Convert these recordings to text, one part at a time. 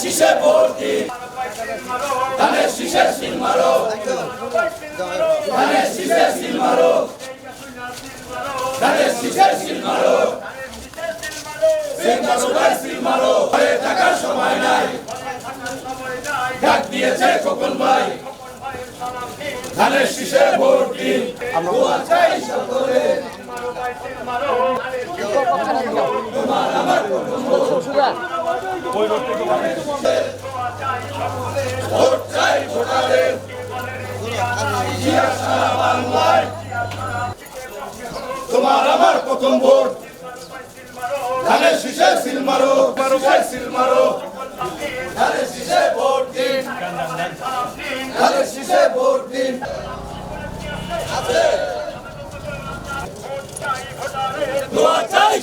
শীষে ভোট দিন ধানের শীষে সিল মারো ধানের শীষে সিল মারো ধানের শীষে সিল মারো মারো ভাই সিল মারো হয়ে থাকার সময় নাই ডাক দিয়েছে খোকন ভাই। ধানের শীষে ভোট তোমার আমার প্রথম ভোট। ধানের শীষে সিল মারো সিল মারো। ধানের শীষে ভোট দিন। দোয়া চাই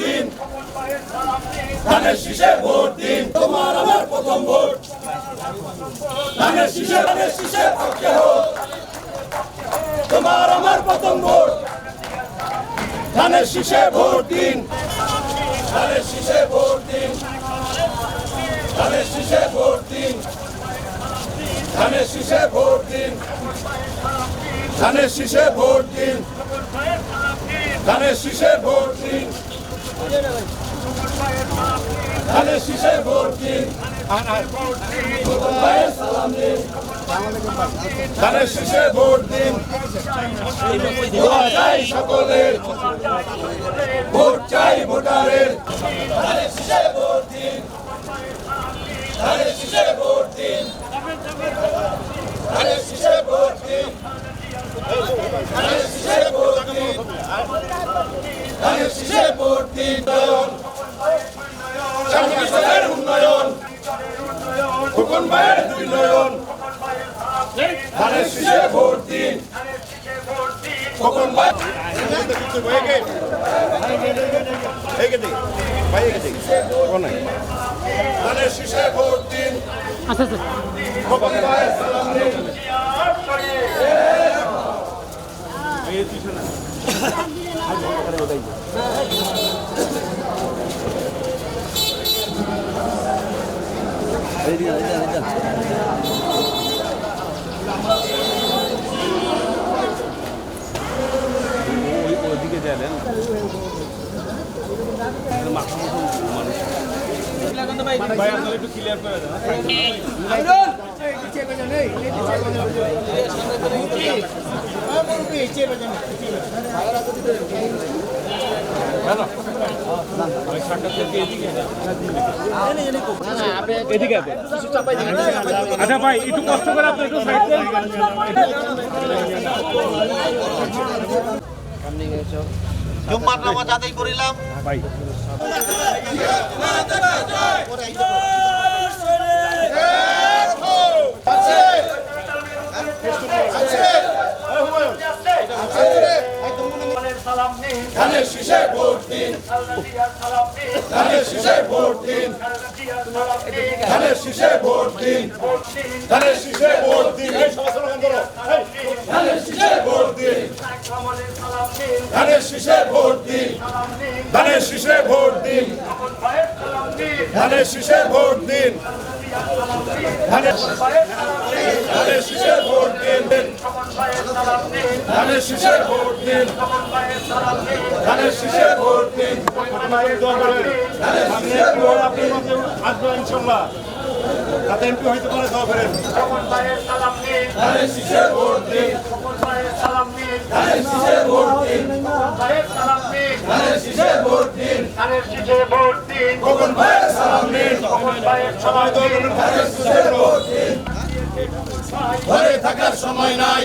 দিন ধানের শীষে ভোট দিন। তোমার আমার প্রথম ভোট ধানের শীষে ধানের শীষে ভোট ধানের শীষে ভোট দিন। ধানের শীষে ভোট দিন। ধানের শীষে ভোট দিন। ধানের শীষে ভোট দিন। সকলের। খোকন ভাইয়ের সালাম দিন ওইদিকে যাবেন ভাই আপনারা একটু ক্লিয়ার করে দেন এদিকে আসেন। আচ্ছা ভাই একটু কষ্ট করে আপনি একটু সাইড দেন। জুম্মার নামাজ আদায় করিলাম। ভাই। শীষে ভোট দিন। ধানের শীষে ভোট দিন। ধানের শীষে ভোট দিন। ভোট ধানের শীষে ভোট দিন। ধানের শীষে ভোট দিন। ধানের শীষে ভোট দিন। ধানের শীষে ভোট দিন। ধানের শীষে ভোট দিন। ধানের নিন ধানের শীষে ভোট দিন। ধানের শীষে ভোট দিন। ভাইয়ের সালাম নিন ধানের শীষে ভোট দিন। ভাইয়ের সালাম নিন আসবে ইনশাল্লাহ। তাতে এমপি হইতে পারে দোয়া করেন। তখন ভাইয়ের সালাম নিন ধানের শীষে ভোট দিন। তখন ভাইয়ের সালাম নিন ধানের শীষে ভোট দিন। ভাইয়ের সালাম নিন ধানের শীষে ভোট দিন। ধানের শীষে ভোট দিন কখন ভাইয়ের সালাম নিন। তখন ভাইয়ের সালাম দিন ধানের শীষে ভোট দিন। ঘরে থাকার সময় নাই।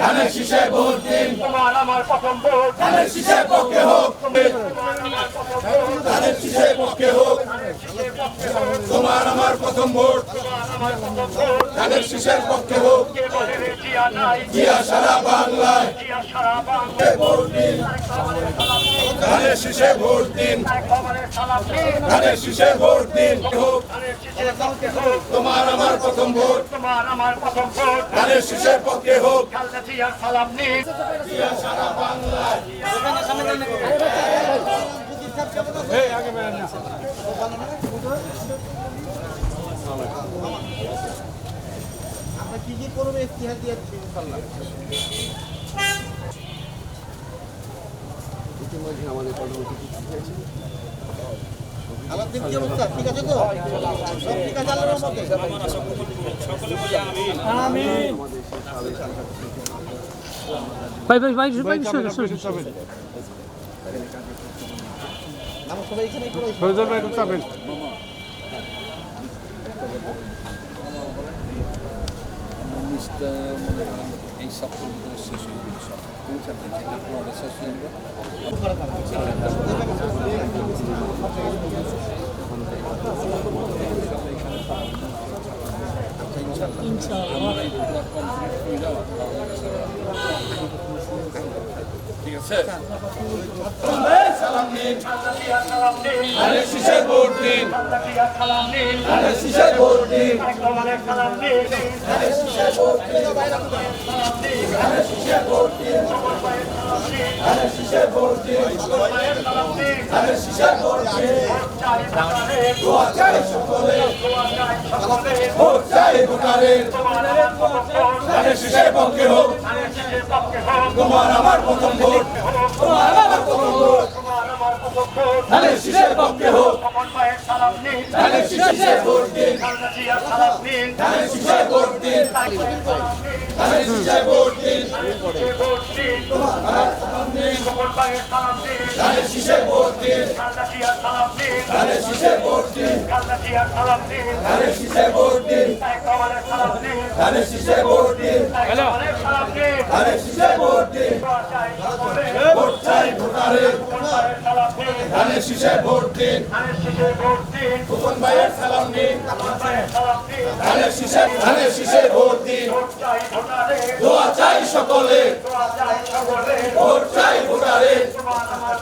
ধানের শীষে ভোট দিন তোমার আমার প্রথম ভোট ধানের শীষে পক্ষে হোক। ধানের শীষে পক্ষে হোক। তোমার আমার প্রথম ভোট তোমার আমার প্রথম ধানের শীষের পক্ষে হোক জিয়া সারা বাংলায়। ভোট দিন তারেক রহমানের সালাম নিন ধানের শীষে ভোট দিন। ধানের শীষে ভোট দিন। হোক, তোমার আমার প্রথম ভোট। তোমার আমার প্রথম ভোট ধানের শীষের পক্ষে হোক। আমরা কি কি করব ইতিহাস দিয়ে ঠিক আছে আল্লাহর মতে ভাই ভাই ভাই ভাই শুনুন শুনুন আমরা সবাই এখানে করে ফয়জল ভাই একটু চাপেন জিনিসটা মনে করেন এই সপ্তাহের ভিতরে শেষ হয়ে গেছে সব তিন চার দিন থেকে পুরোটা শেষ হয়ে যাবে ঠিক আছে সালাম নিন ধানের শীষে ভোট দিন ধানের শীষে ভোট দিন ধানের শীষে ভোট দিন সালাম নিন ভোট দিন ধানের শীষে ভোট দিন পক্ষে হোক তোমার আমার প্রথম ভোট তোমার আমার প্রথম ভোট তোমার আমার প্রথম ভোট ধানের শীষের পক্ষে হোক সকল ভাইয়ের সালাম নিন। ধানের শীষে ভোট দিন। খালেদা জিয়ার সালাম নিন। ধানের শীষে ভোট দিন। ধানের শীষে ভোট দিন। ধানের শীষে ভোট দিন। খালেদা জিয়ার সালাম দিন ধানের শীষে ভোট দিন। খালেদা জিয়ার সালাম দিন ধানের শীষে ভোট দিন। ধানের শীষে ভোট দিন। ধানের শীষে ভোট সকলে ভোট চাই সকল ভোট ভাইয়ের সালাম দিন ভোটারে দোয়া চাই সকলে দোয়া চাই সকলে ভোট চাই ভোটারের তোমার আমার